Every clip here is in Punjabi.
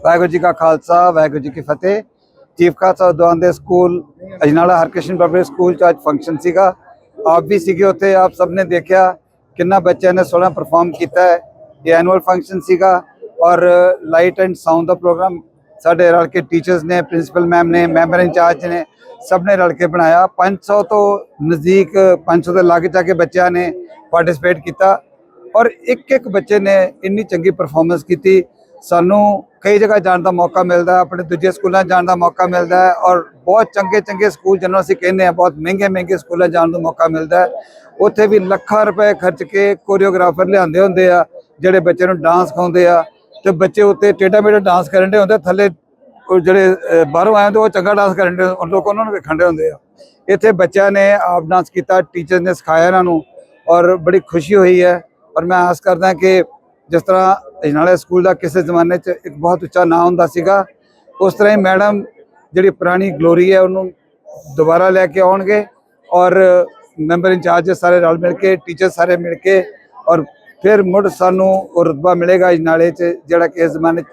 ਵਾਹਿਗੁਰੂ ਜੀ ਕਾ ਖਾਲਸਾ, ਵਾਹਿਗੁਰੂ ਜੀ ਕੀ ਫਤਿਹ। ਚੀਫ ਖਾਲਸਾ ਉਦਵਾਨ ਦੇ school, Ajnala Harkrishan public school ਚ ਅੱਜ ਫੰਕਸ਼ਨ ਸੀਗਾ। ਆਪ ਵੀ ਸੀਗੇ ਉੱਥੇ, ਆਪ ਸਭ ਨੇ ਦੇਖਿਆ ਕਿੰਨਾ ਬੱਚਿਆਂ ਨੇ ਸੋਹਣਾ ਪਰਫਾਰਮ ਕੀਤਾ ਹੈ। ਇਹ ਐਨੂਅਲ ਫੰਕਸ਼ਨ ਸੀਗਾ ਔਰ ਲਾਈਟ ਐਂਡ ਸਾਊਂਡ ਦਾ ਪ੍ਰੋਗਰਾਮ ਸਾਡੇ ਰਲ ਕੇ ਟੀਚਰਸ ਨੇ ਪ੍ਰਿੰਸੀਪਲ ਮੈਮ ਨੇ ਮੈਂਬਰ ਇੰਚਾਰਜ ਨੇ, ਸਭ ਨੇ ਰਲ ਕੇ ਬਣਾਇਆ। 500 ਤੋਂ ਨਜ਼ਦੀਕ 500 ਦੇ ਲਾਗੇ ਜਾ ਕੇ ਬੱਚਿਆਂ ਨੇ ਪਾਰਟਿਸਿਪੇਟ ਕੀਤਾ ਔਰ ਇੱਕ ਇੱਕ ਬੱਚੇ ਨੇ ਇੰਨੀ ਚੰਗੀ ਪਰਫਾਰਮੈਂਸ ਕੀਤੀ। ਸਾਨੂੰ ਕਈ ਜਗ੍ਹਾ ਜਾਣ ਦਾ ਮੌਕਾ ਮਿਲਦਾ, ਆਪਣੇ ਦੂਜੇ ਸਕੂਲਾਂ ਜਾਣ ਦਾ ਮੌਕਾ ਮਿਲਦਾ ਹੈ ਔਰ ਬਹੁਤ ਚੰਗੇ ਚੰਗੇ ਸਕੂਲ ਜਿਹਨੂੰ ਅਸੀਂ ਕਹਿੰਦੇ ਆ ਬਹੁਤ ਮਹਿੰਗੇ ਮਹਿੰਗੇ ਸਕੂਲਾਂ ਜਾਣ ਦਾ ਮੌਕਾ ਮਿਲਦਾ ਹੈ। ਉੱਥੇ ਵੀ ਲੱਖਾਂ ਰੁਪਏ ਖਰਚ ਕੇ ਕੋਰੀਓਗ੍ਰਾਫਰ ਲਿਆਂਦੇ ਹੁੰਦੇ ਆ, ਜਿਹੜੇ ਬੱਚੇ ਨੂੰ ਡਾਂਸ ਸਿਖਾਉਂਦੇ ਆ ਤੇ ਬੱਚੇ ਉੱਤੇ ਟੇਢਾ ਮੇਢਾ ਡਾਂਸ ਕਰਨ ਦੇ ਹੁੰਦੇ ਥੱਲੇ ਜਿਹੜੇ ਬਾਹਰੋਂ ਆਏ ਹੁੰਦੇ ਉਹ ਚੰਗਾ ਡਾਂਸ ਕਰਨ ਦੇ ਲੋਕ ਉਹਨਾਂ ਨੂੰ ਵੇਖਣ ਦੇ ਹੁੰਦੇ ਆ। ਇੱਥੇ ਬੱਚਿਆਂ ਨੇ ਆਪ ਡਾਂਸ ਕੀਤਾ, ਟੀਚਰ ਨੇ ਸਿਖਾਇਆ ਇਹਨਾਂ ਨੂੰ ਔਰ ਬੜੀ ਖੁਸ਼ੀ ਹੋਈ ਹੈ ਔਰ ਮੈਂ ਆਸ ਕਰਦਾ ਕਿ ਜਿਸ ਤਰ੍ਹਾਂ ਅਜਨਾਲੇ ਸਕੂਲ ਦਾ ਕਿਸੇ ਜ਼ਮਾਨੇ 'ਚ ਇੱਕ ਬਹੁਤ ਉੱਚਾ ਨਾਂ ਹੁੰਦਾ ਸੀਗਾ। ਉਸ ਤਰ੍ਹਾਂ ਹੀ ਮੈਡਮ ਜਿਹੜੀ ਪੁਰਾਣੀ ਗਲੋਰੀ ਹੈ ਉਹਨੂੰ ਦੁਬਾਰਾ ਲੈ ਕੇ ਆਉਣਗੇ ਔਰ ਮੈਂਬਰ ਇੰਚਾਰਜ ਸਾਰੇ ਰਲ ਮਿਲ ਕੇ ਟੀਚਰ ਸਾਰੇ ਮਿਲ ਕੇ ਔਰ ਫਿਰ ਮੁੜ ਸਾਨੂੰ ਉਹ ਰੁਤਬਾ ਮਿਲੇਗਾ ਅਜਨਾਲੇ 'ਚ ਜਿਹੜਾ ਕਿ ਇਸ ਜ਼ਮਾਨੇ 'ਚ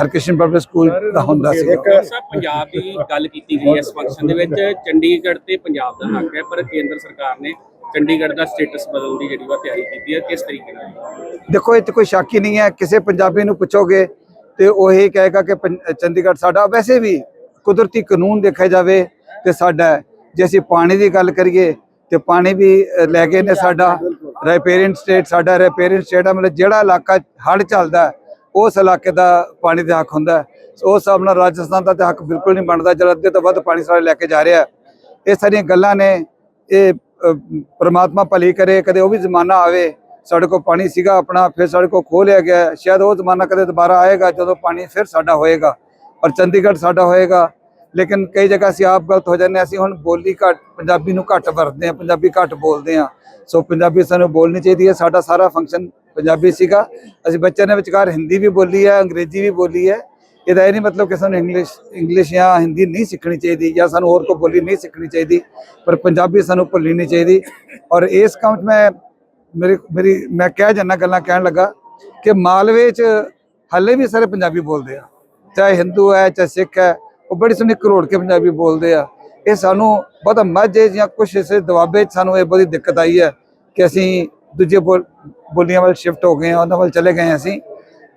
ਹਰਕ੍ਰਿਸ਼ਨ ਪਬਲਿਕ ਸਕੂਲ ਦਾ ਹੁੰਦਾ ਸੀ ਪੰਜਾਬ ਦੀ ਗੱਲ ਕੀਤੀ ਗਈ ਇਸ ਫੰਕਸ਼ਨ ਦੇ ਵਿੱਚ ਚੰਡੀਗੜ੍ਹ ਤੇ ਪੰਜਾਬ ਦਾ ਹੱਕ ਹੈ ਪਰ ਕੇਂਦਰ ਸਰਕਾਰ ਨੇ ਚੰਡੀਗੜ੍ਹ ਦਾ ਸਟੇਟਸ ਬਦਲਣ ਦੀ ਜਿਹੜੀ ਵਾ ਤਿਆਰੀ ਕੀਤੀ ਹੈ ਕਿਸ ਤਰੀਕੇ ਨਾਲ? ਦੇਖੋ, ਇਹ 'ਚ ਕੋਈ ਸ਼ੱਕ ਹੀ ਨਹੀਂ ਹੈ। ਕਿਸੇ ਪੰਜਾਬੀ ਨੂੰ ਪੁੱਛੋਗੇ ਤੇ ਉਹ ਇਹ ਕਹੇਗਾ ਕਿ ਪੰਜ- ਚੰਡੀਗੜ੍ਹ ਸਾਡਾ, ਵੈਸੇ ਵੀ ਕੁਦਰਤੀ ਕਾਨੂੰਨ ਦੇਖਿਆ ਜਾਵੇ ਤੇ ਸਾਡਾ ਜੇ ਅਸੀਂ ਪਾਣੀ ਦੀ ਗੱਲ ਕਰੀਏ ਤੇ ਪਾਣੀ ਵੀ ਲੈ ਗਏ ਨੇ ਸਾਡਾ। ਰੈਪੇਰੈਂਟ ਸਟੇਟ ਸਾਡਾ ਰੈਪੇਰੈਂਟ ਸਟੇਟ ਹੈ ਮਤਲਬ ਜਿਹੜਾ ਇਲਾਕਾ ਹੜ੍ਹ ਚੱਲਦਾ ਉਸ ਇਲਾਕੇ ਦਾ ਪਾਣੀ ਦਾ ਹੱਕ ਹੁੰਦਾ ਉਸ ਹਿਸਾਬ ਨਾਲ ਰਾਜਸਥਾਨ ਦਾ ਤੇ ਹੱਕ ਬਿਲਕੁਲ ਨਹੀਂ ਬਣਦਾ। ਜਿਹੜਾ ਅੱਧੇ ਤੋਂ ਵੱਧ ਪਾਣੀ ਸਾਰੇ ਲੈ ਕੇ ਜਾ ਰਿਹਾ ਇਹ ਸਾਰੀਆਂ ਗੱਲਾਂ ਨੇ, ਇਹ ਪਰਮਾਤਮਾ ਭਲੀ ਕਰੇ, ਕਦੇ ਉਹ ਵੀ ਜ਼ਮਾਨਾ ਆਵੇ, ਸਾਡੇ ਕੋਲ ਪਾਣੀ ਸੀਗਾ ਆਪਣਾ, ਫਿਰ ਸਾਡੇ ਕੋਲ ਖੋਹ ਲਿਆ ਗਿਆ, ਸ਼ਾਇਦ ਉਹ ਜ਼ਮਾਨਾ ਕਦੇ ਦੁਬਾਰਾ ਆਏਗਾ, ਜਦੋਂ ਪਾਣੀ ਫਿਰ ਸਾਡਾ ਹੋਏਗਾ, ਔਰ ਚੰਡੀਗੜ੍ਹ ਸਾਡਾ ਹੋਏਗਾ। ਲੇਕਿਨ ਕਈ ਜਗ੍ਹਾ ਅਸੀਂ ਆਪ ਗਲਤ ਹੋ ਜਾਂਦੇ ਹਾਂ, ਅਸੀਂ ਹੁਣ ਬੋਲੀ ਘੱਟ, ਪੰਜਾਬੀ ਨੂੰ ਘੱਟ ਵਰਤਦੇ ਹਾਂ, ਪੰਜਾਬੀ ਘੱਟ ਬੋਲਦੇ ਹਾਂ। ਸੋ ਪੰਜਾਬੀ ਸਾਨੂੰ ਬੋਲਣੀ ਚਾਹੀਦੀ ਹੈ, ਸਾਡਾ ਸਾਰਾ ਫੰਕਸ਼ਨ ਪੰਜਾਬੀ ਸੀਗਾ। ਅਸੀਂ ਬੱਚਿਆਂ ਨੇ ਵਿਚਕਾਰ ਹਿੰਦੀ ਵੀ ਬੋਲੀ ਹੈ, ਅੰਗਰੇਜ਼ੀ ਵੀ ਬੋਲੀ ਹੈ ਇਹਦਾ ਇਹ ਨਹੀਂ ਮਤਲਬ ਕਿ ਸਾਨੂੰ ਇੰਗਲਿਸ਼ ਇੰਗਲਿਸ਼ ਜਾਂ ਹਿੰਦੀ ਨਹੀਂ ਸਿੱਖਣੀ ਚਾਹੀਦੀ ਜਾਂ ਸਾਨੂੰ ਹੋਰ ਕੋਈ ਬੋਲੀ ਨਹੀਂ ਸਿੱਖਣੀ ਚਾਹੀਦੀ, ਪਰ ਪੰਜਾਬੀ ਸਾਨੂੰ ਭੁੱਲਣੀ ਨਹੀਂ ਚਾਹੀਦੀ। ਔਰ ਇਸ ਕੰਮ 'ਚ ਮੈਂ ਮੇਰੀ ਮੇਰੀ, ਮੈਂ ਕਹਿ ਜਾਂਦਾ ਗੱਲਾਂ ਕਹਿਣ ਲੱਗਾ ਕਿ ਮਾਲਵੇ 'ਚ ਹੱਲੇ ਵੀ ਸਾਰੇ ਪੰਜਾਬੀ ਬੋਲਦੇ ਆ। ਚਾਹੇ ਹਿੰਦੂ ਹੈ, ਚਾਹੇ ਸਿੱਖ ਹੈ, ਉਹ ਬੜੀ ਸੋਹਣੀ ਕਰੋੜ ਕੇ ਪੰਜਾਬੀ ਬੋਲਦੇ ਆ। ਇਹ ਸਾਨੂੰ ਬਹੁਤਾ ਮਾਝੇ ਜਾਂ ਕੁਛ ਇਸੇ ਦਬਾਬੇ 'ਚ ਸਾਨੂੰ ਇਹ ਬੜੀ ਦਿੱਕਤ ਆਈ ਹੈ ਕਿ ਅਸੀਂ ਦੂਜੇ ਬੋਲ- ਬੋਲੀਆਂ ਵੱਲ ਸ਼ਿਫਟ ਹੋ ਗਏ ਹਾਂ, ਉਹਨਾਂ ਵੱਲ ਚਲੇ ਗਏ ਹਾਂ ਅਸੀਂ।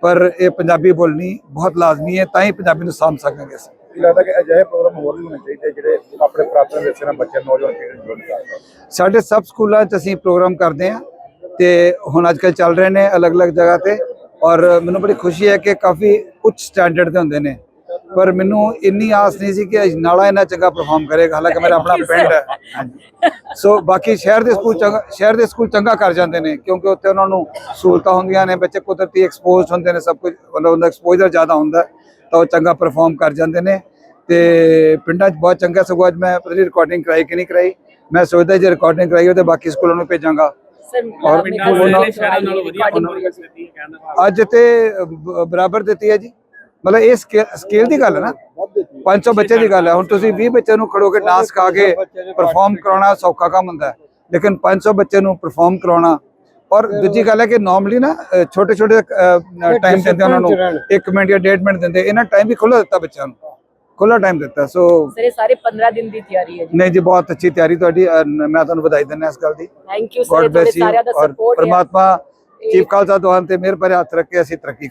ਪਰ ਇਹ ਪੰਜਾਬੀ ਬੋਲਣੀ ਬਹੁਤ ਲਾਜ਼ਮੀ ਹੈ ਤਾਂ ਹੀ ਪੰਜਾਬੀ ਨੂੰ ਸਾਂਭ ਸਕਾਂਗੇ ਅਸੀਂ। ਲੱਗਦਾ ਕਿ ਅਜਿਹੇ ਪ੍ਰੋਗਰਾਮ ਹੋਰ ਵੀ ਹੋਣੇ ਚਾਹੀਦੇ ਜਿਹੜੇ ਆਪਣੇ ਪ੍ਰਾਪਤਨ ਦੇ ਨਾਲ ਬੱਚਿਆਂ ਨੌਜਵਾਨ ਪੀੜ੍ਹੀ ਨੂੰ ਜੋੜ ਸਕਦੇ ਸਾਡੇ ਸਬ ਸਕੂਲਾਂ 'ਚ ਅਸੀਂ ਪ੍ਰੋਗਰਾਮ ਕਰਦੇ ਹਾਂ ਤੇ ਹੁਣ ਅੱਜਕੱਲ ਚੱਲ ਰਹੇ ਨੇ ਅਲੱਗ-ਅਲੱਗ ਜਗ੍ਹਾ ਤੇ ਔਰ ਮੈਨੂੰ ਬੜੀ ਖੁਸ਼ੀ ਹੈ ਕਿ ਕਾਫੀ ਉੱਚ ਸਟੈਂਡਰਡ ਦੇ ਹੁੰਦੇ ਨੇ। ਪਰ ਮੈਨੂੰ ਇੰਨੀ ਆਸ ਨਹੀਂ ਸੀ ਕਿ ਅਜਨਾਲਾ ਇੰਨਾ ਚੰਗਾ ਪਰਫਾਰਮ ਕਰੇਗਾ। ਹਾਲਾਂਕਿ ਮੇਰਾ ਆਪਣਾ ਪਿੰਡ ਹੈ। ਸੋ ਬਾਕੀ ਸ਼ਹਿਰ ਦੇ ਸਕੂਲ ਚੰਗਾ ਸ਼ਹਿਰ ਦੇ ਸਕੂਲ ਚੰਗਾ ਕਰ ਜਾਂਦੇ ਨੇ ਕਿਉਂਕਿ ਉੱਥੇ ਉਹਨਾਂ ਨੂੰ ਸਹੂਲਤਾਂ ਹੁੰਦੀਆਂ ਨੇ ਬੱਚੇ ਕੁਦਰਤੀ ਐਕਸਪੋਜ਼ਡ ਹੁੰਦੇ ਨੇ ਸਭ ਕੁਝ ਮਤਲਬ ਉਹਦਾ ਐਕਸਪੋਜ਼ਰ ਜ਼ਿਆਦਾ ਹੁੰਦਾ ਤਾਂ ਉਹ ਚੰਗਾ ਪਰਫਾਰਮ ਕਰ ਜਾਂਦੇ ਨੇ। ਤੇ ਪਿੰਡਾਂ 'ਚ ਬਹੁਤ ਚੰਗਾ ਸਗੋਂ ਅੱਜ ਮੈਂ ਪਤਾ ਨਹੀਂ ਰਿਕਾਰਡਿੰਗ ਕਰਾਈ ਕਿ ਨਹੀਂ ਕਰਾਈ। ਮੈਂ ਸੋਚਦਾ ਜੇ ਰਿਕਾਰਡਿੰਗ ਕਰਾਈ ਤੇ ਬਾਕੀ ਸਕੂਲਾਂ ਨੂੰ ਭੇਜਾਂਗਾ। ਔਰ ਉਹਨਾਂ- ਦੇ ਨਾਲੋਂ ਦਾ ਅੱਜ ਤੇ ਬਰਾਬਰ ਦਿੱਤੀ ਹੈ ਜੀ। ਮਤਲਬ ਇਹ ਸਕੇਲ ਦੀ ਗੱਲ ਹੈ ਨਾ। 500 ਬੱਚੇ ਦੀ ਗੱਲ ਹੈ। ਹੁਣ ਤੁਸੀਂ 20 ਬੱਚੇ ਨੂੰ ਖੜੋ ਕੇ ਡਾਂਸ ਕਾ ਕੇ ਪਰਫਾਰਮ ਕਰਾਉਣਾ ਸੌਖਾ ਕੰਮ ਹੁੰਦਾ ਹੈ। ਲੇਕਿਨ 500 ਬੱਚੇ ਨੂੰ ਪਰਫਾਰਮ ਕਰਾਉਣਾ ਔਰ ਦੂਜੀ ਗੱਲ ਹੈ ਕਿ ਨਾਰਮਲੀ ਨਾ ਛੋਟੇ ਛੋਟੇ ਟਾਈਮ ਦਿੰਦੇ ਉਹਨਾਂ ਨੂੰ। 1 ਮਿੰਟ ਜਾਂ 1.5 ਮਿੰਟ ਦਿੰਦੇ। ਇਹਨਾਂ ਟਾਈਮ ਵੀ ਖੁੱਲਾ ਦਿੱਤਾ ਬੱਚਿਆਂ ਨੂੰ। ਖੁੱਲਾ ਟਾਈਮ ਦਿੱਤਾ। ਸੋ ਸਰ ਸਾਰੇ 15 ਦਿਨ ਦੀ ਤਿਆਰੀ ਹੈ ਜੀ। ਨਹੀਂ ਜੀ ਬਹੁਤ ਅੱਛੀ ਤਿਆਰੀ ਤੁਹਾਡੀ। ਮੈਂ ਤੁਹਾਨੂੰ ਵਧਾਈ ਦਿੰਦਾ ਇਸ ਗੱਲ ਦੀ। ਥੈਂਕ ਯੂ ਸਰ ਤੁਹਾਡੇ ਸਾਰਿਆਂ ਦਾ ਸਪੋਰਟ ਪਰਮਾਤਮਾ ਚੀਫ ਖਾਲਸਾ ਦੁਆਨ ਤੇ ਮਿਹਰ ਭਰੇ ਹੱਥ ਰੱਖ ਕੇ ਅਸੀਂ ਤਰੱਕੀ